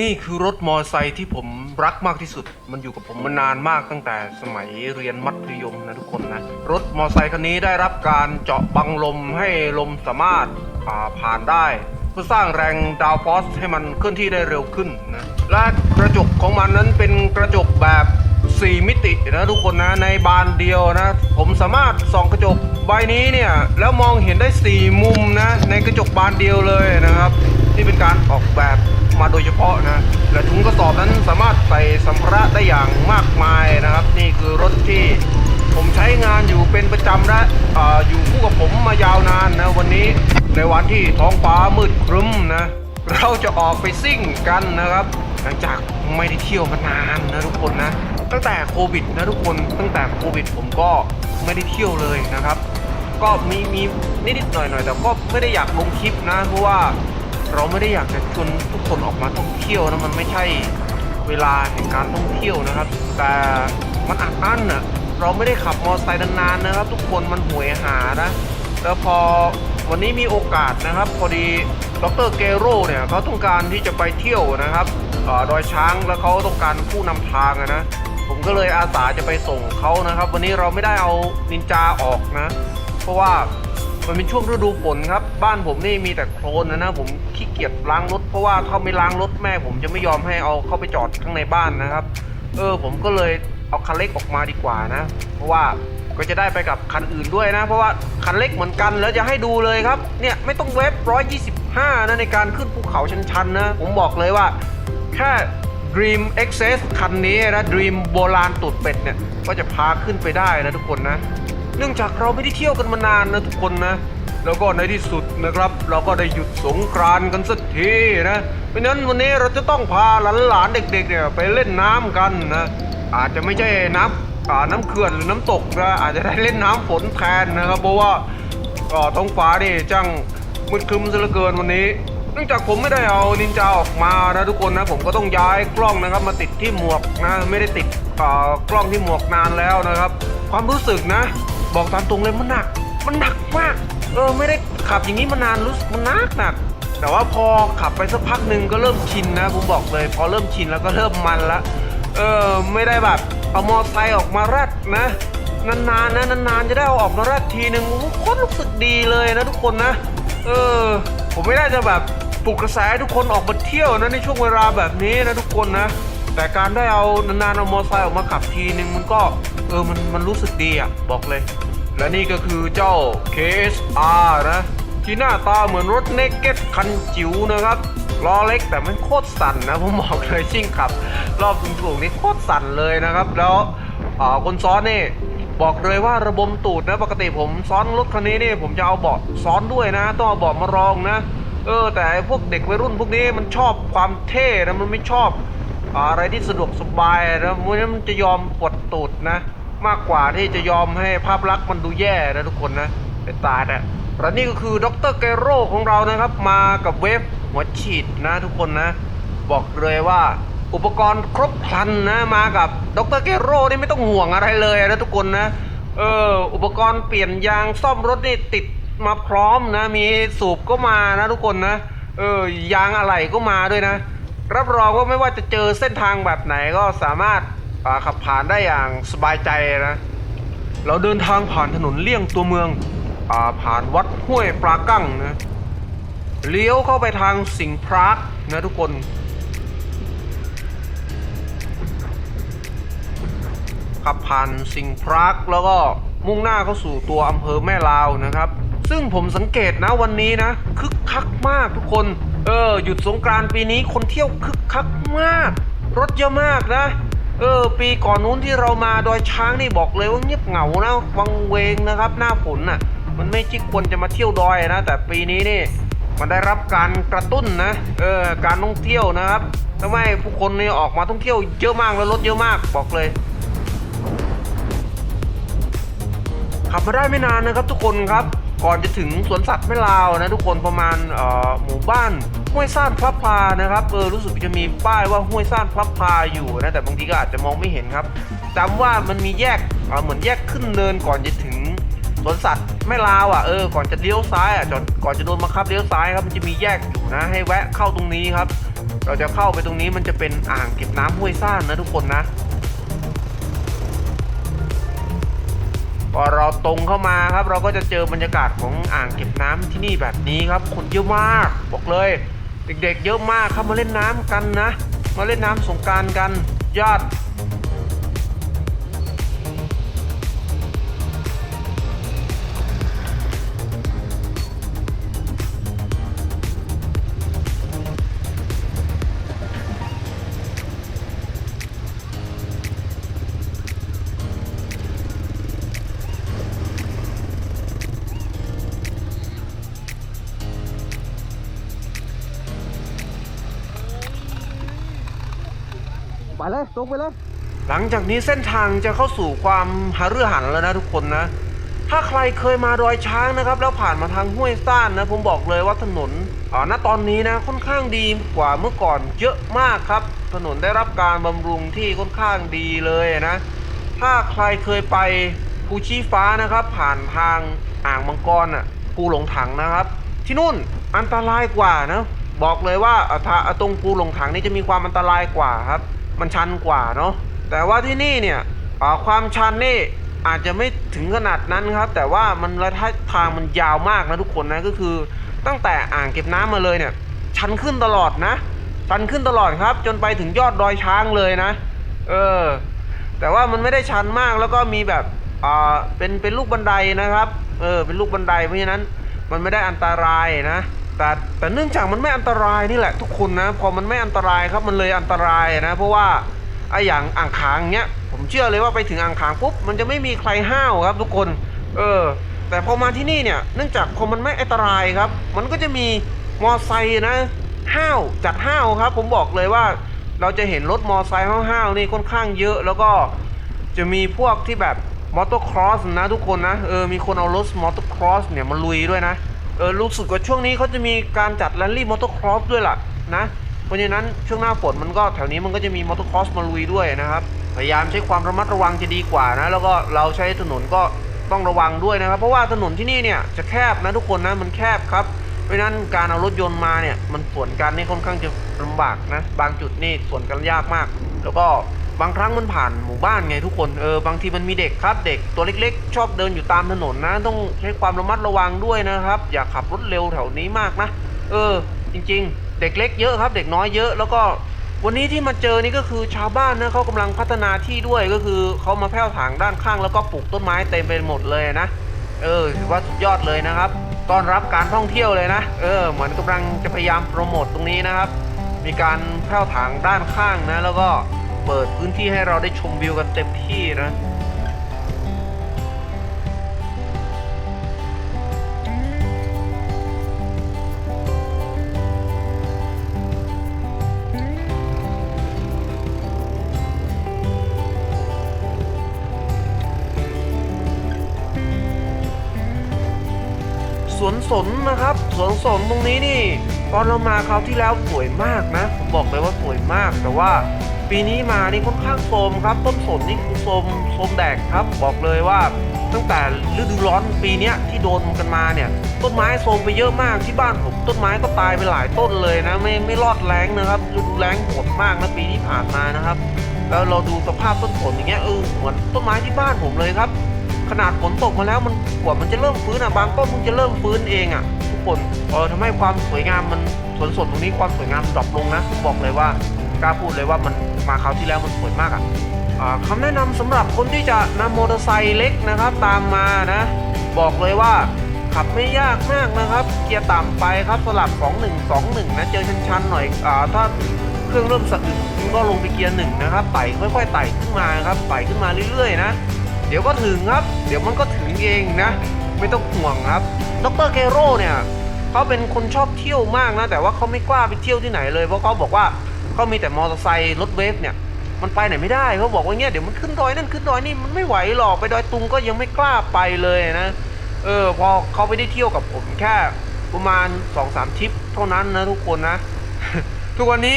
นี่คือรถมอไซค์ที่ผมรักมากที่สุด มันอยู่กับผมมานานมากตั้งแต่สมัยเรียนมัธยมนะทุกคนนะ รถมอไซค์คันนี้ได้รับการเจาะบังลมให้ลมสามารถอ่าผ่านได้ เพื่อสร้างแรงดาวฟอสให้มันเคลื่อนที่ได้เร็วขึ้นนะ และกระจกของมันนั้นเป็นกระจกแบบ 4 มิตินะทุกคนนะในบานเดียวนะ ผมสามารถส่องกระจกใบนี้เนี่ยแล้วมองเห็นได้ 4 มุมนะในกระจกบานเดียวเลยนะครับ นี่เป็นการออกแบบ มาโดยเฉพาะนะและถุงกระสอบนั้นสามารถใส่สัมภาระได้อย่างมากมายนะครับ นี่คือรถที่ผมใช้งานอยู่เป็นประจำและออยู่คู่กับผมมายาวนานนะวันนี้ในวันที่ท้องฟ้ามืดครึ้มนะเราจะออกไปซิ่งกันนะครับ หลังจากไม่ได้เที่ยวมานานนะทุกคนนะตั้งแต่โควิดนะทุกคนตั้งแต่โควิดผมก็ไม่ได้เที่ยวเลยนะครับ ก็มีมีนิดๆหน่อยๆแต่ก็ไม่ได้อยากลงคลิปนะเพราะว่า เราไม่ได้อยากจะชวนทุกคนออกมาท่องเที่ยวนะมันไม่ใช่เวลาแห่งการท่องเที่ยวนะครับ แต่มันอัดอั้นอะเราไม่ได้ขับมอเตอร์ไซค์นานๆนะครับ ทุกคนมันห่วยหานะแล้วพอวันนี้มีโอกาสนะครับพอดีดรเกโรเนี่ยเขาต้องการที่จะไปเที่ยวนะครับออดอยช้างแล้วเขาต้องการผู้นำทางนะผมก็เลยอาสาจะไปส่งเขานะครับ วันนี้เราไม่ได้เอานินจาออกนะ เพราะว่า มันเป็นช่วงฤดูฝนครับ บ้านผมนี่มีแต่โคลนนะนะ ผมขี้เกียจล้างรถเพราะว่าเขาไม่ล้างรถแม่ ผมจะไม่ยอมให้เอาเข้าไปจอดข้างในบ้านนะครับ เออ ผมก็เลยเอาคันเล็กออกมาดีกว่านะ เพราะว่าก็จะได้ไปกับคันอื่นด้วยนะ เพราะว่าคันเล็กเหมือนกันแล้วจะให้ดูเลยครับ เนี่ยไม่ต้องเว็บ125 นะในการขึ้นภูเขาชันๆนะ ผมบอกเลยว่าแค่ Dream Access คันนี้นะ Dream โบราณตูดเป็ดเนี่ย ก็จะพาขึ้นไปได้นะทุกคนนะ เนื่องจากเราไม่ได้เที่ยวกันมานานนะทุกคนนะ แล้วก็ในที่สุดนะครับ เราก็ได้หยุดสงกรานต์กันสักทีนะเพราะฉะนั้นวันนี้เราจะต้องพาหลานๆเด็กๆเนี่ยไปเล่นน้ำกันนะ อาจจะไม่ใช่น้ำน้ำเขื่อนหรือน้ำตกนะอาจจะได้เล่นน้ำฝนแทนนะครับ เพราะว่าก็ท้องฟ้านี่จังมืดครึ้มซะเหลือเกินวันนี้เนื่องจากผมไม่ได้เอานินจาออกมานะทุกคนนะผมก็ต้องย้ายกล้องนะครับมาติดที่หมวกนะไม่ได้ติดกล้องที่หมวกนานแล้วนะครับ ความรู้สึกนะ บอกตามตรงเลยมันหนัก มันหนักมาก เออไม่ได้ขับอย่างนี้มานานรู้สึกมันหนักหนักแต่ว่าพอขับไปสักพักหนึ่งก็เริ่มชินนะผมบอกเลย พอเริ่มชินแล้วก็เริ่มมันละเออไม่ได้แบบเอามอไซค์ออกมาแรดนะนานๆนะนานๆจะได้เอาออกมาแรดทีหนึ่งโคตรรู้สึกดีเลยนะทุกคนนะ เออ ผมไม่ได้จะแบบปลุกกระแสทุกคนออกมาเที่ยวนะในช่วงเวลาแบบนี้นะทุกคนนะ แต่การได้เอานานๆเอามอไซค์ออกมาขับทีหนึ่งมันก็เออมันมันรู้สึกดีอะบอกเลย และนี่ก็คือเจ้า KSR นะ ที่หน้าตาเหมือนรถเนกเก็ตคันจิ๋วนะครับล้อเล็กแต่มันโคตรสั่นนะผมบอกเลยชิ่งขับ รอบสูงๆนี่โคตรสั่นเลยนะครับ แล้วคนซ้อนนี่บอกเลยว่าระบมตูดนะ ปกติผมซ้อนรถคันนี้นี่ผมจะเอาเบาะซ้อนด้วยนะ ต้องเอาเบาะมารองนะ เออ แต่พวกเด็กวัยรุ่นพวกนี้มันชอบความเท่นะมันไม่ชอบอะไรที่สะดวกสบายนะมันจะยอมปวดตูดนะ มากกว่าที่จะยอมให้ภาพลักษณ์มันดูแย่นะทุกคนนะไอ้ตาเนี่ยและนี่ก็คือดรเกโรของเรานะครับ มากับเวฟหัวฉีดนะทุกคนนะ บอกเลยว่าอุปกรณ์ครบครันนะมากับดรเกโรนี่ไม่ต้องห่วงอะไรเลยนะทุกคนนะเอออุปกรณ์เปลี่ยนยางซ่อมรถนี่ติดมาพร้อมนะ มีสูบก็มานะทุกคนนะเออยางอะไหล่ก็มาด้วยนะ รับรองว่าไม่ว่าจะเจอเส้นทางแบบไหนก็สามารถ อ่าขับผ่านได้อย่างสบายใจนะ เราเดินทางผ่านถนนเลี่ยงตัวเมืองอ่าผ่านวัดห้วยปลากั้งนะ เลี้ยวเข้าไปทางสิงห์พรากนะทุกคนขับผ่านสิงห์พรากแล้วก็มุ่งหน้าเข้าสู่ตัวอำเภอแม่ลาวนะครับ ซึ่งผมสังเกตนะวันนี้นะคึกคักมากทุกคน เออหยุดสงกรานต์ปีนี้คนเที่ยวคึกคักมาก รถเยอะมากนะ เออ ปีก่อนนู้นที่เรามาดอยช้างนี่บอกเลยว่าเงียบเหงานะวังเวงนะครับ หน้าฝนน่ะ มันไม่ที่ควรจะมาเที่ยวดอยนะ แต่ปีนี้นี่มันได้รับการกระตุ้นนะ เออ การท่องเที่ยวนะครับทำไมผู้คนนี่ออกมาท่องเที่ยวเยอะมากแล้วรถเยอะมากบอกเลย ขับมาได้ไม่นานนะครับทุกคนครับ ก่อนจะถึงสวนสัตว์แม่ลาวนะทุกคนประมาณหมู่บ้านห้วยซ่านพลับพานะครับเออรู้สึกจะมีป้ายว่าห้วยซ่านพลับพาอยู่นะแต่บางทีก็อาจจะมองไม่เห็นครับจำว่ามันมีแยกเเหมือนแยกขึ้นเนินก่อนจะถึงสวนสัตว์แม่ลาวอะเออก่อนจะเลี้ยวซ้ายอะจนก่อนจะโดนบังคับเลี้ยวซ้ายครับมันจะมีแยกอยู่นะให้แวะเข้าตรงนี้ครับ เราจะเข้าไปตรงนี้มันจะเป็นอ่างเก็บน้ำห้วยซ่านนะทุกคนนะ พอเราตรงเข้ามาครับ เราก็จะเจอบรรยากาศของอ่างเก็บน้ำที่นี่แบบนี้ครับ คนเยอะมากบอกเลย เด็กๆ เยอะมากครับมาเล่นน้ำกันนะ มาเล่นน้ำสงการกันยอด ไปเลยตรงไปเลย หลังจากนี้เส้นทางจะเข้าสู่ความหาเรือหันแล้วนะทุกคนนะ ถ้าใครเคยมาดอยช้างนะครับ แล้วผ่านมาทางห้วยซ่านนะผมบอกเลยว่าถนนอ่าณตอนนี้นะค่อนข้างดีกว่าเมื่อก่อนเยอะมากครับ ถนนได้รับการบำรุงที่ค่อนข้างดีเลยนะ ถ้าใครเคยไปภูชีฟ้านะครับ ผ่านทางอ่างมังกรอะภูหลงถังนะครับ ที่นู่นอันตรายกว่านะบอกเลยว่าอะถ้าตรงภูหลงถังนี่จะมีความอันตรายกว่าครับ มันชันกว่าเนาะแต่ว่าที่นี่เนี่ยความชันนี่อาจจะไม่ถึงขนาดนั้นครับ แต่ว่ามันระยะทางมันยาวมากนะทุกคนนะก็คือตั้งแต่อ่างเก็บน้ำมาเลยเนี่ย ชันขึ้นตลอดนะ ชันขึ้นตลอดครับ จนไปถึงยอดดอยช้างเลยนะ เออ แต่ว่ามันไม่ได้ชันมากแล้วก็มีแบบอ่าเป็นเป็นลูกบันไดนะครับ เออ เป็นลูกบันไดเพราะฉะนั้นมันไม่ได้อันตรายนะ แต่แต่เนื่องจากมันไม่อันตรายนี่แหละทุกคนนะ พอมันไม่อันตรายครับมันเลยอันตรายนะ เพราะว่าไออย่างอ่างขางเงี้ยผมเชื่อเลยว่าไปถึงอ่างขางปุ๊บมันจะไม่มีใครห้าวครับ ทุกคน เออ แต่พอมาที่นี่เนี่ย เนื่องจากพอมันไม่อันตรายครับ มันก็จะมีมอไซค์นะห้าวจัดห้าวครับ ผมบอกเลยว่าเราจะเห็นรถมอไซค์ห้าวๆนี่ค่อนข้างเยอะ แล้วก็จะมีพวกที่แบบมอเตอร์ครอสนะทุกคนนะเออมีคนเอารถมอเตอร์ครอสเนี่ยมาลุยด้วยนะ เออรู้สึกว่าช่วงนี้เขาจะมีการจัดแรลลี่มอเตอร์ครอสด้วยล่ะนะเพราะฉะนั้นช่วงหน้าฝนมันก็แถวนี้มันก็จะมีมอเตอร์ครอสมาลุยด้วยนะครับ พยายามใช้ความระมัดระวังจะดีกว่านะ แล้วก็เราใช้ถนนก็ต้องระวังด้วยนะครับ เพราะว่าถนนที่นี่เนี่ยจะแคบนะทุกคนนะมันแคบครับเพราะฉะนั้นการเอารถยนต์มาเนี่ยมันสวนกันนี่ค่อนข้างจะลำบากนะบางจุดนี่สวนกันยากมาก แล้วก็ บางครั้งมันผ่านหมู่บ้านไงทุกคนเออบางทีมันมีเด็กครับ เด็กตัวเล็กๆ ชอบเดินอยู่ตามถนนนะ ต้องใช้ความระมัดระวังด้วยนะครับ อย่าขับรถเร็วแถวนี้มากนะ เออ จริง ๆ เด็กเล็กเยอะครับ เด็กน้อยเยอะแล้วก็วันนี้ที่มาเจอนี่ก็คือชาวบ้านนะเขากำลังพัฒนาที่ด้วยก็คือเขามาแผ่วถางด้านข้างแล้วก็ปลูกต้นไม้เต็มไปหมดเลยนะ เออถือว่าสุดยอดเลยนะครับต้อนรับการท่องเที่ยวเลยนะ เออ เหมือนกำลังจะพยายามโปรโมทตรงนี้นะครับ มีการแผ่วถางด้านข้างนะ แล้วก็ เปิดพื้นที่ให้เราได้ชมวิวกันเต็มที่นะสวนสนนะครับ สวนสนตรงนี้นี่ ตอนเรามาคราวที่แล้วสวยมากนะ ผมบอกเลยว่าสวยมากแต่ว่า ปีนี้มานี่ค่อนข้างโทมครับ ต้นสนนี่คือโทมโทมแดกครับ บอกเลยว่าตั้งแต่ฤดูร้อนปีนี้ที่โดนกันมาเนี่ย ต้นไม้โทมไปเยอะมากที่บ้านผมต้นไม้ก็ตายไปหลายต้นเลยนะ ไม่ไม่รอดแรงนะครับฤดูแรงโหดมากนะปีที่ผ่านมานะครับ แล้วเราดูสภาพต้นสนอย่างเงี้ยเออเหมือนต้นไม้ที่บ้านผมเลยครับ ขนาดฝนตกมาแล้วมันกว่ามันจะเริ่มฟื้นอะบางต้นมันจะเริ่มฟื้นเองอะทุกคนเออทำให้ความสวยงามมันสวนสดตรงนี้ความสวยงามดรอปลงนะบอกเลยว่า กล้าพูดเลยว่ามันมาคราวที่แล้วมันสวยมากอะอ่าคำแนะนำสำหรับคนที่จะนำมอเตอร์ไซค์เล็กนะครับ ตามมานะ บอกเลยว่าขับไม่ยากมากนะครับ เกียร์ต่ำไปครับสลับ 2121 นะเจอชันๆหน่อยอ่าถ้าเครื่องเริ่มสะอึกคุณก็ลงไปเกียร์หนึ่งนะครับไต่ค่อยๆไต่ขึ้นมาครับไต่ขึ้นมาเรื่อยๆนะเดี๋ยวก็ถึงครับ เดี๋ยวมันก็ถึงเองนะ ไม่ต้องห่วงครับดรเกโร่เนี่ยเขาเป็นคนชอบเที่ยวมากนะ แต่ว่าเขาไม่กล้าไปเที่ยวที่ไหนเลยเพราะเขาบอกว่า เขามีแต่มอเตอร์ไซค์รถเวฟเนี่ยมันไปไหนไม่ได้เขาบอกว่าเงี้ยเดี๋ยวมันขึ้นดอยนั่นขึ้นดอยนี่มันไม่ไหวหรอกไปดอยตุงก็ยังไม่กล้าไปเลยนะเออพอเขาไปได้เที่ยวกับผมแค่ประมาณ2อสามทริปเท่านั้นนะทุกคนนะ ทุกวันนี้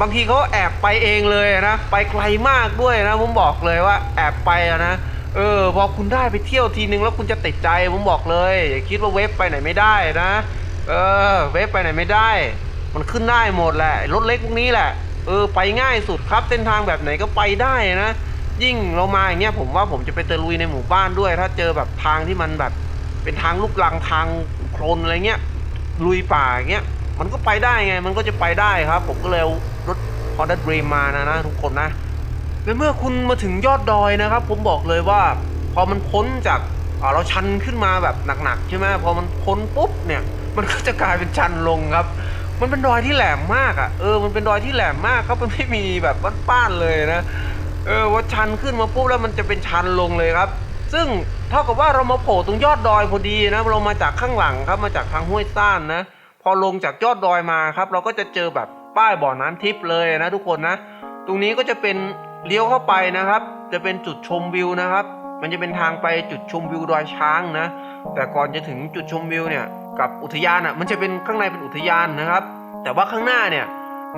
บางทีเขาแอบไปเองเลยนะไปไกลมากด้วยนะผมบอกเลยว่าแอบไปนะเออพอคุณได้ไปเที่ยวทีนึงแล้วคุณจะติดใจผมบอกเลยอย่าคิดว่าเว็บไปไหนไม่ได้นะ เออเว็บไปไหนไม่ได้ มันขึ้นได้หมดแหละรถเล็กพวกนี้แหละเออไปง่ายสุดครับ เส้นทางแบบไหนก็ไปได้นะ ยิ่งเรามาอย่างเงี้ยผมว่าผมจะไปตะลุยในหมู่บ้านด้วย ถ้าเจอแบบทางที่มันแบบเป็นทางลูกลังทางโคลนอะไรเงี้ยลุยป่าอย่างเงี้ยมันก็ไปได้ไงมันก็จะไปได้ครับ ผมก็เลยรถ Honda Dream มานะนะทุกคนนะและเมื่อคุณมาถึงยอดดอยนะครับ ผมบอกเลยว่า พอมันพ้นจากอ่าเราชันขึ้นมาแบบหนักๆใช่ไหมพอมันพ้นปุ๊บเนี่ย มันก็จะกลายเป็นชันลงครับ มันเป็นดอยที่แหลมมากอะเออมันเป็นดอยที่แหลมมากครับมันไม่มีแบบป้านๆเลยนะเออว่าชันขึ้นมาปุ๊บแล้วมันจะเป็นชันลงเลยครับ ซึ่งเท่ากับว่าเรามาโผล่ตรงยอดดอยพอดีนะเรามาจากข้างหลังครับมาจากทางห้วยซ่านนะพอลงจากยอดดอยมาครับ เราก็จะเจอแบบป้ายบ่อน้ำทิพย์เลยนะทุกคนนะ ตรงนี้ก็จะเป็นเลี้ยวเข้าไปนะครับ จะเป็นจุดชมวิวนะครับ มันจะเป็นทางไปจุดชมวิวดอยช้างนะ แต่ก่อนจะถึงจุดชมวิวเนี่ย กับอุทยานอะมันจะเป็นข้างในเป็นอุทยานนะครับ แต่ว่าข้างหน้าเนี่ย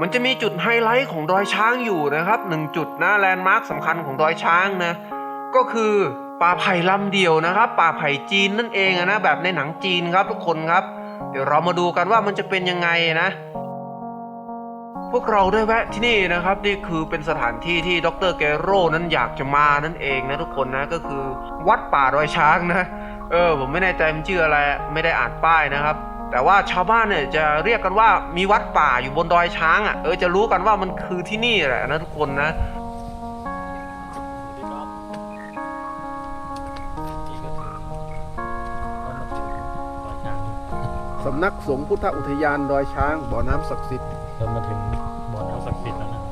มันจะมีจุดไฮไลท์ของดอยช้างอยู่นะครับหนึ่งจุดนะแลนด์มาร์คสำคัญของดอยช้างนะก็คือป่าไผ่ลำเดียวนะครับ ป่าไผ่จีนนั่นเองนะแบบในหนังจีนครับทุกคนครับ เดี๋ยวเรามาดูกันว่ามันจะเป็นยังไงนะ พวกเราได้แวะที่นี่นะครับ นี่คือเป็นสถานที่ที่ดรเกโรนั้นอยากจะมานั่นเองนะทุกคนนะก็คือวัดป่าดอยช้างนะ เออผมไม่แน่ใจมันชื่ออะไรไม่ได้อ่านป้ายนะครับ แต่ว่าชาวบ้านเนี่ยจะเรียกกันว่ามีวัดป่าอยู่บนดอยช้างอะเออจะรู้กันว่ามันคือที่นี่แหละนะทุกคนนะสำนักสงฆ์พุทธอุทยานดอยช้างบ่อน้ำศักดิ์สิทธิ์จนมาถึงบ่อน้ำศักดิ์สิทธิ์แล้วนะ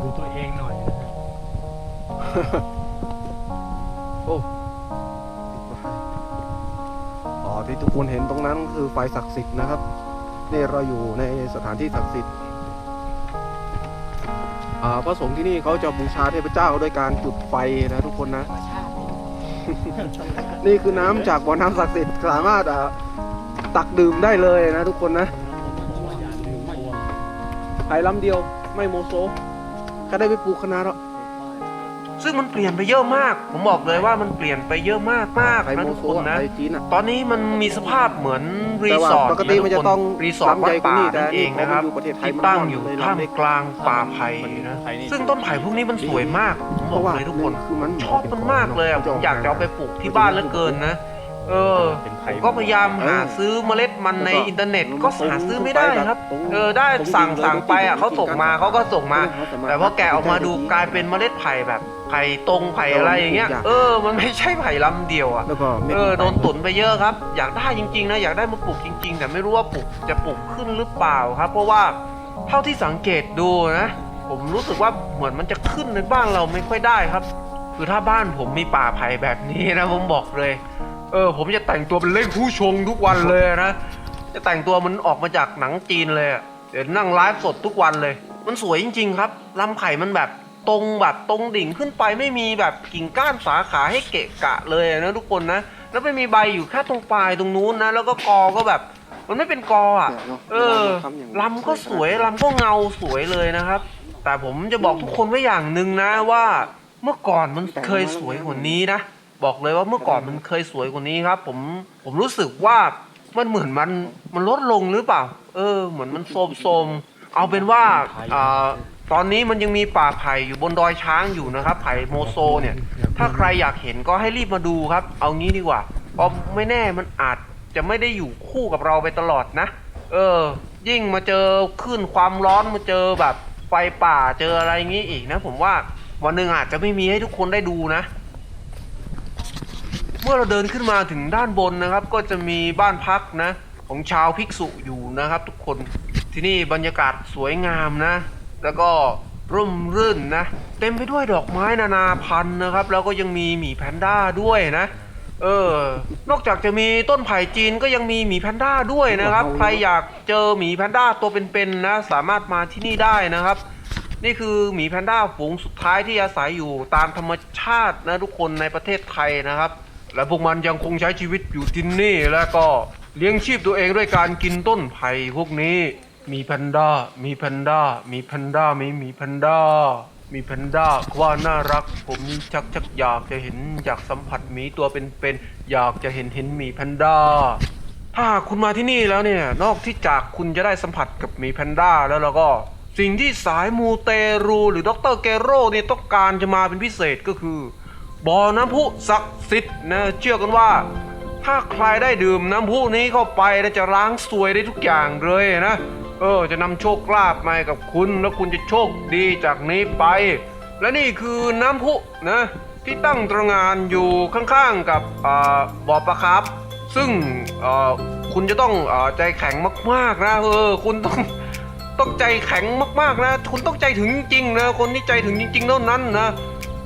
ดูตัวเองหน่อยนะ ที่ทุกคนเห็นตรงนั้นคือไฟศักดิ์สิทธิ์นะครับนี่เราอยู่ในสถานที่ศักดิ์สิทธิ์อาพระสงฆ์ที่นี่เขาจะบูชาเทพเจ้าด้วยการจุดไฟนะทุกคนนะ นี่คือน้ำจากบ่อน้ำศักดิ์สิทธิ์สามารถตักดื่มได้เลยนะทุกคนนะอย่าลืมตัวไผ่ลำเดียวไม่โมโซแค่ได้ไปปลูกคณะแล้ว ซึ่งมันเปลี่ยนไปเยอะมาก ผมบอกเลยว่ามันเปลี่ยนไปเยอะมากมากไผ่นะโมทุกโซคนอะนะไผ่จีนอะตอนนี้มันมีสภาพเหมือนรีแต่ว่าสอร์ทปกติมันจะต้องรีสอร์ทวัดป่าลำใหญ่กว่านี้แต่นั่นเองนะครับนี่พอมันอยู่ประเทศไทยที่มันตั้งอยู่เลยท่ามลำเล็กกลางป่าไผ่นะซึ่งต้นไผ่พวกนี้มันสวยมากผมบอกเลยทุกคนคือมันชอบมันมากเลยอะผมอยากจะเอาไปปลูกที่บ้านเหลือเกินนะ เออผมก็พยายามหาซื้อเมล็ดมันในอินเทอร์เน็ตก็หาซื้อไม่ได้ครับ เออได้สั่งสั่งไปอะเขาส่งมาเขาก็ส่งมา แต่พอแกะออกมาดูกลายเป็นเมล็ดไผ่แบบไผ่ตรงไผ่อะไรอย่างเงี้ย เออ มันไม่ใช่ไผ่ลำเดียวอะ แล้วก็ม็เออโดนตุนไปเยอะครับ อยากได้จริงๆนะอยากได้มาปลูกจริง ๆ แต่ไม่รู้ว่าปลูกจะปลูกขึ้นหรือเปล่าครับ เพราะว่าเท่าที่สังเกตดูนะ ผมรู้สึกว่าเหมือนมันจะขึ้นในบ้านเราไม่ค่อยได้ครับ คือถ้าบ้านผมมีป่าไผ่แบบนี้นะผมบอกเลย เออผมจะแต่งตัวเป็นเล่งผู้ชงทุกวันเลยนะ จะแต่งตัวมันออกมาจากหนังจีนเลยอะเดี๋ยวนั่งไลฟ์สดทุกวันเลย มันสวยจริง ๆ ครับลำไผ่มันแบบตรงแบบตรงดิ่งขึ้นไปไม่มีแบบกิ่งก้านสาขาให้เกะกะเลยนะทุกคนนะ แล้วไม่มีใบอยู่แค่ตรงปลายตรงนู้นนะ แล้วก็กอก็แบบ มันไม่เป็นกออะ เออลำก็สวยลำก็เงาสวยเลยนะครับ แต่ผมจะบอกทุกคนไว้อย่างหนึ่งนะว่า เมื่อก่อนมันเคยสวยกว่านี้นะ บอกเลยว่าเมื่อก่อนมันเคยสวยกว่านี้ครับ ผมผมรู้สึกว่ามันเหมือนมันมันลดลงหรือเปล่า เออ เหมือนมันโทมโทมเอาเป็นว่าอ่าตอนนี้มันยังมีป่าไผ่อยู่บนดอยช้างอยู่นะครับ ไผ่โมโซเนี่ย ถ้าใครอยากเห็นก็ให้รีบมาดูครับ เอางี้ดีกว่าเพราะไม่แน่มันอาจจะไม่ได้อยู่คู่กับเราไปตลอดนะ เออ ยิ่งมาเจอคลื่นความร้อนมาเจอแบบไฟป่าเจออะไรอย่างงี้อีกนะ ผมว่าวันหนึ่งอาจจะไม่มีให้ทุกคนได้ดูนะ เมื่อเราเดินขึ้นมาถึงด้านบนนะครับ ก็จะมีบ้านพักนะ ของชาวภิกษุอยู่นะครับ ทุกคนที่นี่บรรยากาศสวยงามนะ แล้วก็ร่มรื่นนะ เต็มไปด้วยดอกไม้นานาพันธุ์นะครับ แล้วก็ยังมีหมีแพนด้าด้วยนะ เออ นอกจากจะมีต้นไผ่จีนก็ยังมีหมีแพนด้าด้วยนะครับ ใครอยากเจอหมีแพนด้าตัวเป็นๆนะ สามารถมาที่นี่ได้นะครับ นี่คือหมีแพนด้าฝูงสุดท้ายที่อาศัยอยู่ตามธรรมชาตินะทุกคนในประเทศไทยนะครับ และพวกมันยังคงใช้ชีวิตอยู่ที่นี่แล้วก็เลี้ยงชีพตัวเองด้วยการกินต้นไผ่พวกนี้ มีแพนด้า มีแพนด้า มีแพนด้ามีมีแพนด้า มีแพนด้าว่าน่ารัก ผมนี่ชักชักอยากจะเห็นอยากสัมผัสหมีตัวเป็นๆอยากจะเห็นเห็นหมีแพนด้า ถ้าคุณมาที่นี่แล้วเนี่ย นอกที่จากคุณจะได้สัมผัสกับหมีแพนด้าแล้วแล้วก็ สิ่งที่สายมูเตรูหรือดรเกโรเนี่ยต้องการจะมาเป็นพิเศษก็คือ บ่อน้ำพุศักดิ์สิทธิ์นะเชื่อกันว่า ถ้าใครได้ดื่มน้ำพุนี้เข้าไปนะจะล้างซวยได้ทุกอย่างเลยนะเออจะนำโชคลาภมาให้กับคุณแล้วคุณจะโชคดีจากนี้ไป และนี่คือน้ำพุนะที่ตั้งตรงานอยู่ข้างๆกับบ่อปลาครับ ซึ่งคุณจะต้องอใจแข็งมากๆนะเออคุณต้องต้องใจแข็งมากๆนะ คุณต้องใจถึงจริงนะคนที่ใจถึงจริง ๆ เท่านั้นนะ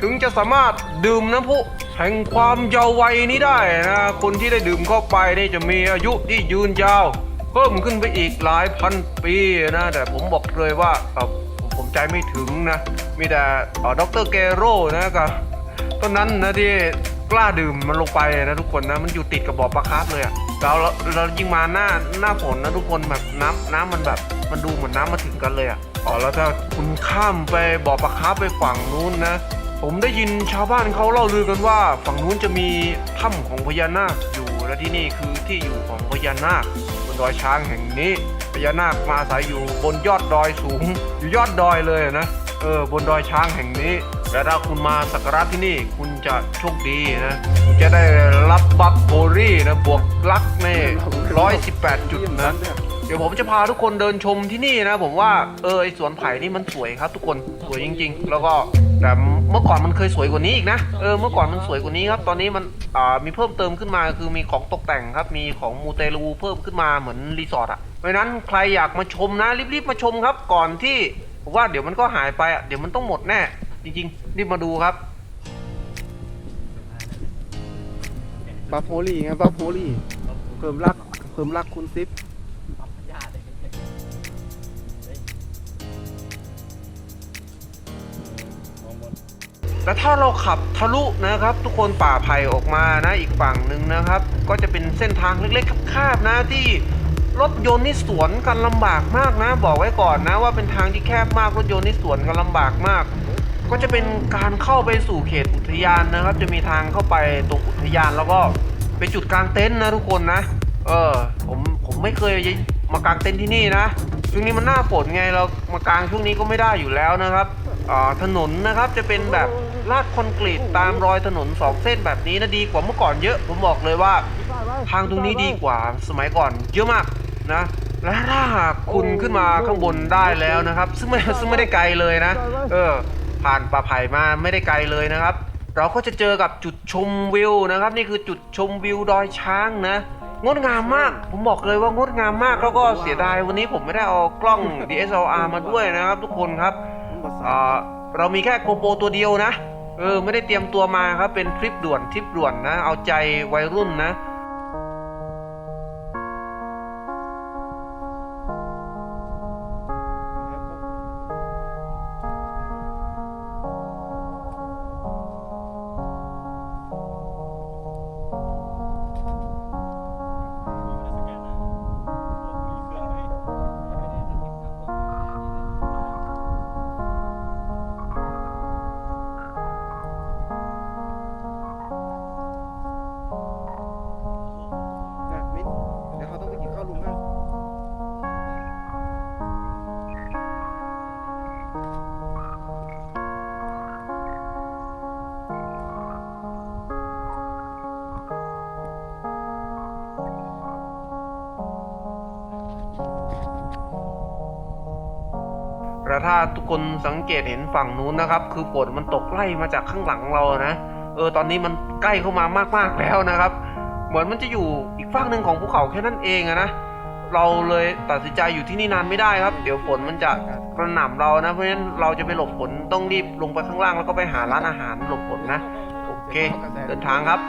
ถึงจะสามารถดื่มน้ำพุแห่งความเยาว์วัยนี้ได้นะ คนที่ได้ดื่มเข้าไปนี่จะมีอายุที่ยืนยาว เพิ่มขึ้นไปอีกหลายพันปีนะ แต่ผมบอกเลยว่าอ่อผมใจไม่ถึงนะ มีแต่ด็อกเตอร์เกโรนะกับต้นนั้นนะที่กล้าดื่มมันลงไปนะทุกคนนะมันอยู่ติดกับบ่อปลาคาร์ฟเลยอะเราเรายิ่งมาหน้าหน้าฝนนะทุกคนแบบน้ำน้ำมันแบบมันดูเหมือนน้ำมาถึงกันเลยอะอ๋อแล้วถ้าคุณข้ามไปบ่อปลาคาร์ฟไปฝั่งนู้นนะ ผมได้ยินชาวบ้านเขาเล่าลือกันว่า ฝั่งนู้นจะมีถ้ำของพญานาคอยู่และที่นี่คือที่อยู่ของพญานาคบนดอยช้างแห่งนี้พญานาคมาอาศัยอยู่บนยอดดอยสูง อยู่ยอดดอยเลยนะเออบนดอยช้างแห่งนี้และถ้าคุณมาสักการะที่นี่คุณจะโชคดีนะคุณจะได้รับบัฟโบรี่นะบวกลักในร้อยสิบแปดจุดนะเดี๋ยวผมจะพาทุกคนเดินชมที่นี่นะ ผมว่าเออไอสวนไผ่นี่มันสวยครับ ทุกคนสวยจริง ๆ แล้วก็แต่ เมื่อก่อนมันเคยสวยกว่านี้อีกนะเออเมื่อก่อนมันสวยกว่านี้ครับ ตอนนี้มันอ่ามีเพิ่มเติมขึ้นมาคือมีของตกแต่งครับ มีของมูเตลูเพิ่มขึ้นมาเหมือนรีสอร์ทอะเพราะนั้นใครอยากมาชมนะรีบๆมาชมครับ ก่อนที่ผมว่าเดี๋ยวมันก็หายไปอะเดี๋ยวมันต้องหมดแน่ จริงๆรีบมาดูครับบัฟโฮลี่ไงบัฟโฮลี่เพิ่มรักเพิ่มรักคุณซิป แล้วถ้าเราขับทะลุนะครับ ทุกคนป่าไผ่ออกมานะอีกฝั่งหนึ่งนะครับ ก็จะเป็นเส้นทางเล็กๆคาบๆนะที่รถยนต์นี่สวนกันลำบากมากนะ บอกไว้ก่อนนะว่าเป็นทางที่แคบมากรถยนต์นี่สวนกันลำบากมาก ก็จะเป็นการเข้าไปสู่เขตอุทยานนะครับ จะมีทางเข้าไปตรงอุทยานแล้วก็เป็นจุดกลางเต็นท์นะทุกคนนะ เออผมผมไม่เคยมากางเต็นท์ที่นี่นะช่วงนี้มันหน้าฝนไงเรามากางช่วงนี้ก็ไม่ได้อยู่แล้วนะครับอ่าถนนนะครับจะเป็นแบบ คอนกรีตตามรอยถนนสองเส้นแบบนี้นะดีกว่าเมื่อก่อนเยอะ ผมบอกเลยว่า ทางตรงนี้ดีกว่าสมัยก่อนเยอะมากนะ และถ้าหากคุณขึ้นมาข้างบนได้แล้วนะครับ ซึ่งไม่ซึ่งไม่ได้ไกลเลยนะ เออ ผ่านป่าไผ่มาไม่ได้ไกลเลยนะครับ เราก็จะเจอกับจุดชมวิวนะครับ นี่คือจุดชมวิวดอยช้างนะงดงามมาก ผมบอกเลยว่างดงามมากแล้วก็เสียดายวันนี้ผมไม่ได้เอากล้อง DSLR มาด้วยนะครับ ทุกคนครับอ่าเรามีแค่โกโปรตัวเดียวนะ เออไม่ได้เตรียมตัวมาครับเป็นทริปด่วนทริปด่วนนะ เอาใจวัยรุ่นนะ ถ้าทุกคนสังเกตเห็นฝั่งนู้นนะครับ คือฝนมันตกไล่มาจากข้างหลังเรานะ เออตอนนี้มันใกล้เข้ามามากๆแล้วนะครับ เหมือนมันจะอยู่อีกฝั่งหนึ่งของภูเขาแค่นั้นเองนะเราเลยตัดสินใจอยู่ที่นี่นานไม่ได้ครับ เดี๋ยวฝนมันจะกระหน่ำเรานะ เพราะฉะนั้นเราจะไปหลบฝนต้องรีบลงไปข้างล่างแล้วก็ไปหาร้านอาหารหลบฝนนะ โอเค เดินทางครับ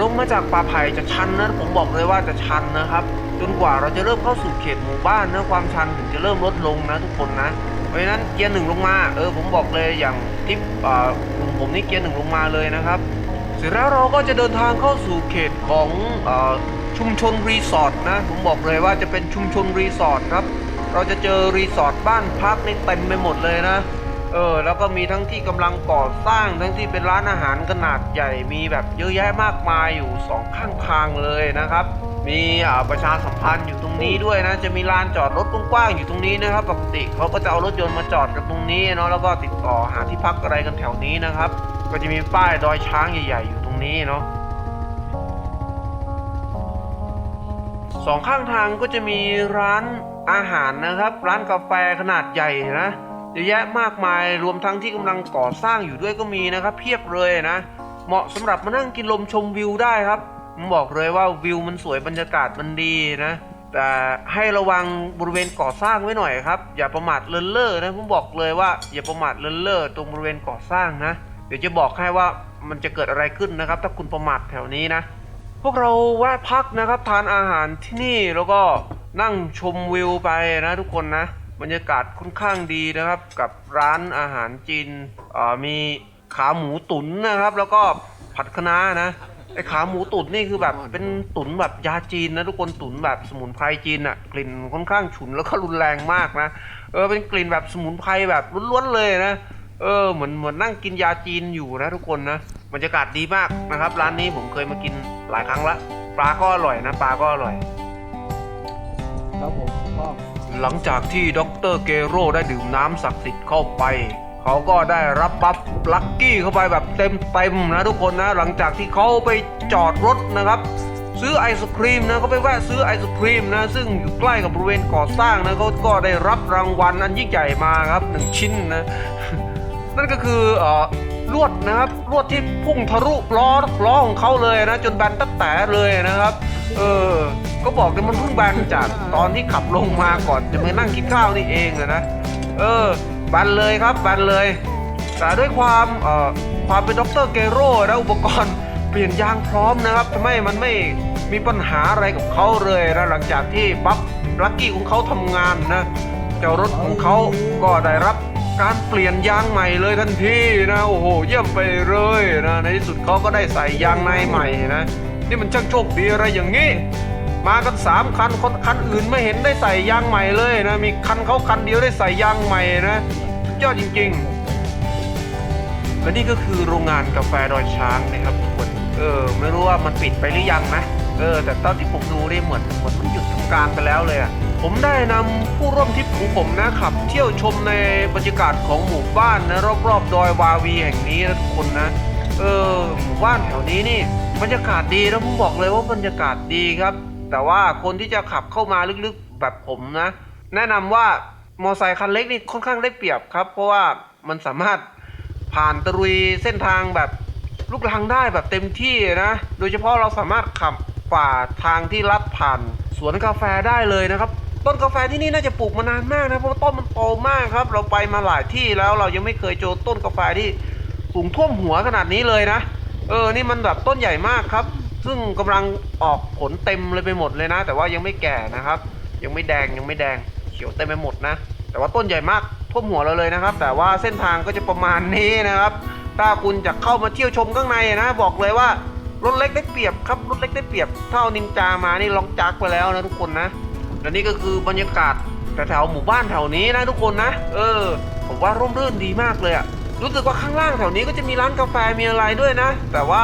ลงมาจากป่าไผ่จะชันนะผมบอกเลยว่าจะชันนะครับ จนกว่าเราจะเริ่มเข้าสู่เขตหมู่บ้านนะความชันถึงจะเริ่มลดลงนะทุกคนนะเพราะฉะนั้นเกียร์หนึ่งลงมาเออผมบอกเลยอย่างทิปอ่ากลุ่มผมนี่เกียร์หนึ่งลงมาเลยนะครับ เสร็จแล้วเราก็จะเดินทางเข้าสู่เขตของออชุมชนรีสอร์ทนะผมบอกเลยว่าจะเป็นชุมชนรีสอร์ทครับเราจะเจอรีสอร์ทบ้านพักในเต็มไปหมดเลยนะ เออแล้วก็มีทั้งที่กำลังก่อสร้างทั้งที่เป็นร้านอาหารขนาดใหญ่มีแบบเยอะแยะมากมายอยู่สองข้างทางเลยนะครับ มีประชาสัมพันธ์อยู่ตรงนี้ด้วยนะ จะมีลานจอดรถกว้างๆอยู่ตรงนี้นะครับปกติเขาก็จะเอารถยนต์มาจอดกันตรงนี้เนาะแล้วก็ติดต่อหาที่พักอะไรกันแถวนี้นะครับ ก็จะมีป้ายดอยช้างใหญ่ ๆ อยู่ตรงนี้เนาะสองข้างทางก็จะมีร้านอาหารนะครับ ร้านกาแฟขนาดใหญ่นะ เยอะแยะมากมายรวมทั้งที่กำลังก่อสร้างอยู่ด้วยก็มีนะครับ เพียบเลยนะ เหมาะสำหรับมานั่งกินลมชมวิวได้ครับผมบอกเลยว่าวิวมันสวยบรรยากาศมันดีนะแต่ให้ระวังบริเวณก่อสร้างไว้หน่อยครับ อย่าประมาทเลินเล่อนะผมบอกเลยว่าอย่าประมาทเลินเล่อตรงบริเวณก่อสร้างนะ เดี๋ยวจะบอกให้ว่ามันจะเกิดอะไรขึ้นนะครับ ถ้าคุณประมาทแถวนี้นะ พวกเราแวะพักนะครับ ทานอาหารที่นี่แล้วก็นั่งชมวิวไปนะทุกคนนะ บรรยากาศค่อนข้างดีนะครับ กับร้านอาหารจีนเอ่อมีขาหมูตุ๋นนะครับ แล้วก็ผัดคะน้านะไอขาหมูตุ๋นนี่คือแบบเป็นตุ๋นแบบยาจีนนะทุกคนตุ๋นแบบสมุนไพรจีนอะกลิ่นค่อนข้างฉุนแล้วก็รุนแรงมากนะเออเป็นกลิ่นแบบสมุนไพรแบบล้วนๆเลยนะเออเหมือนเหมือนนั่งกินยาจีนอยู่นะทุกคนนะบรรยากาศดีมากนะครับ ร้านนี้ผมเคยมากินหลายครั้งละปลาก็อร่อยนะปลาก็อร่อยครับผมก็ หลังจากที่ด็อกเตอร์เกโรได้ดื่มน้ำศักดิ์สิทธิ์เข้าไป เขาก็ได้รับบัฟลัคกี้เข้าไปแบบเต็มเต็มๆนะทุกคนนะ หลังจากที่เขาไปจอดรถนะครับ ซื้อไอศครีมนะเขาไปแวะซื้อไอศครีมนะ ซึ่งอยู่ใกล้กับบริเวณก่อสร้างนะเขาก็ได้รับรางวัลอันยิ่งใหญ่มาครับหนึ่งชิ้นนะ นั่นก็คือเอ่อลวดนะครับลวดที่พุ่งทะลุล้อล้อของเขาเลยนะ จนแบนตั้งแต่เลยนะครับ เออ ก็บอกเลยมันเพิ่งแบนจากตอนที่ขับลงมาก่อนจะมานั่งกินข้าวนี่เองอะนะ เออแบนเลยครับแบนเลย แต่ด้วยความเอ่อความเป็นด็อกเตอร์เกโร่นะอุปกรณ์เปลี่ยนยางพร้อมนะครับทำให้มันไม่มีปัญหาอะไรกับเขาเลยนะหลังจากที่บัฟลักกี้ของเขาทำงานนะเจ้ารถของเขาก็ได้รับการเปลี่ยนยางใหม่เลยทันทีนะ โอ้โห เยี่ยมไปเลยนะ ในที่สุดเขาก็ได้ใส่ยางในใหม่นะ นี่มันช่างโชคดีอะไรอย่างนี้ มากันสามคันคนคันอื่นไม่เห็นได้ใส่ยางใหม่เลยนะ มีคันเขาคันเดียวได้ใส่ยางใหม่นะสุดยอดจริงๆและนี่ก็คือโรงงานกาแฟดอยช้างนะครับทุกคนเออไม่รู้ว่ามันปิดไปหรือยังนะเออแต่ตอนที่ผมดูนี่เหมือนเหมือนมันหยุดทำการไปแล้วเลยอะผมได้นำผู้ร่วมทริปของผมนะขับ เที่ยวชมในบรรยากาศของหมู่บ้านนะรอบๆดอยวาวีแห่งนี้นะทุกคนนะ เออหมู่บ้านแถวนี้นี่ บรรยากาศดีนะผมบอกเลยว่าบรรยากาศดีครับ แต่ว่าคนที่จะขับเข้ามาลึกๆแบบผมนะ แนะนำว่ามอไซค์คันเล็กนี่ค่อนข้างได้เปรียบครับ เพราะว่ามันสามารถผ่านตะลุยเส้นทางแบบลูกรังได้แบบเต็มที่นะ โดยเฉพาะเราสามารถขับฝ่าทางที่ลัดผ่านสวนกาแฟได้เลยนะครับ ต้นกาแฟที่นี่น่าจะปลูกมานานมากนะเพราะว่าต้นมันโตมากครับ เราไปมาหลายที่แล้วเรายังไม่เคยเจอต้นกาแฟที่สูงท่วมหัวขนาดนี้เลยนะ เออ นี่มันแบบต้นใหญ่มากครับ ซึ่งกำลังออกผลเต็มเลยไปหมดเลยนะ แต่ว่ายังไม่แก่นะครับ ยังไม่แดงยังไม่แดงเขียวเต็มไปหมดนะ แต่ว่าต้นใหญ่มากท่วมหัวเราเลยนะครับ แต่ว่าเส้นทางก็จะประมาณนี้นะครับ ถ้าคุณจะเข้ามาเที่ยวชมข้างในนะ บอกเลยว่ารถเล็กได้เปรียบครับรถเล็กได้เปรียบเท่านินจามานี่ลองจักไปแล้วนะทุกคนนะและนี่ก็คือบรรยากาศแถวหมู่บ้านแถวนี้นะทุกคนนะ เออ ผมว่าร่มรื่นดีมากเลยอะ รู้สึกว่าข้างล่างแถวนี้ก็จะมีร้านกาแฟมีอะไรด้วยนะ แต่ว่า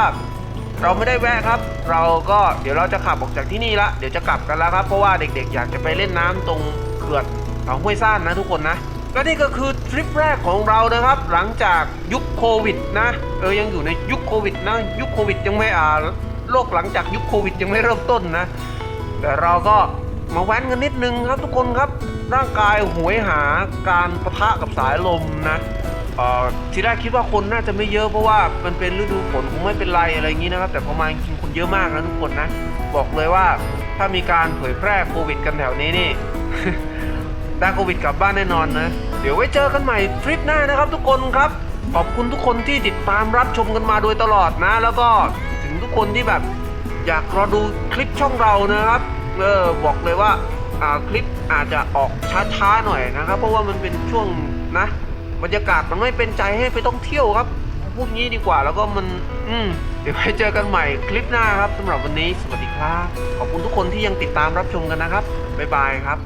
เราไม่ได้แวะครับ เราก็เดี๋ยวเราจะขับออกจากที่นี่ละเดี๋ยวจะกลับกันแล้วครับ เพราะว่าเด็กๆ อยากจะไปเล่นน้ำตรงเขื่อนเขาห้วยซ่านนะทุกคนนะและนี่ก็คือทริปแรกของเรานะครับ หลังจากยุคโควิดนะเออยังอยู่ในยุคโควิดนะยุคโควิดยังไม่อ่าโลกหลังจากยุคโควิดยังไม่เริ่มต้นนะ แต่เราก็มาแว้นกันนิดนึงครับทุกคนครับ ร่างกายหวยหาการปะทะกับสายลมนะ เอ่อทีแรกคิดว่าคนน่าจะไม่เยอะเพราะว่ามันเป็นฤดูฝนคงไม่เป็นไรอะไรอย่างนี้นะครับ แต่พอมาจริงๆคนเยอะมากนะทุกคนนะ บอกเลยว่าถ้ามีการเผยแพร่โควิดกันแถวนี้นี่ ได้โควิดกลับบ้านแน่นอนนะ เดี๋ยวไว้เจอกันใหม่ทริปหน้านะครับทุกคนครับ ขอบคุณทุกคนที่ติดตามรับชมกันมาโดยตลอดนะ แล้วก็ถึงทุกคนที่แบบอยากรอดูคลิปช่องเรานะครับ เออบอกเลยว่าอ่าคลิปอาจจะออกช้าๆหน่อยนะครับ เพราะว่ามันเป็นช่วงนะ บรรยากาศมันไม่เป็นใจให้ไปต้องเที่ยวครับพูดงี้ดีกว่าแล้วก็มัน อืมเดี๋ยวไปเจอกันใหม่คลิปหน้าครับสำหรับวันนี้สวัสดีครับ ขอบคุณทุกคนที่ยังติดตามรับชมกันนะครับบ๊ายบายครับ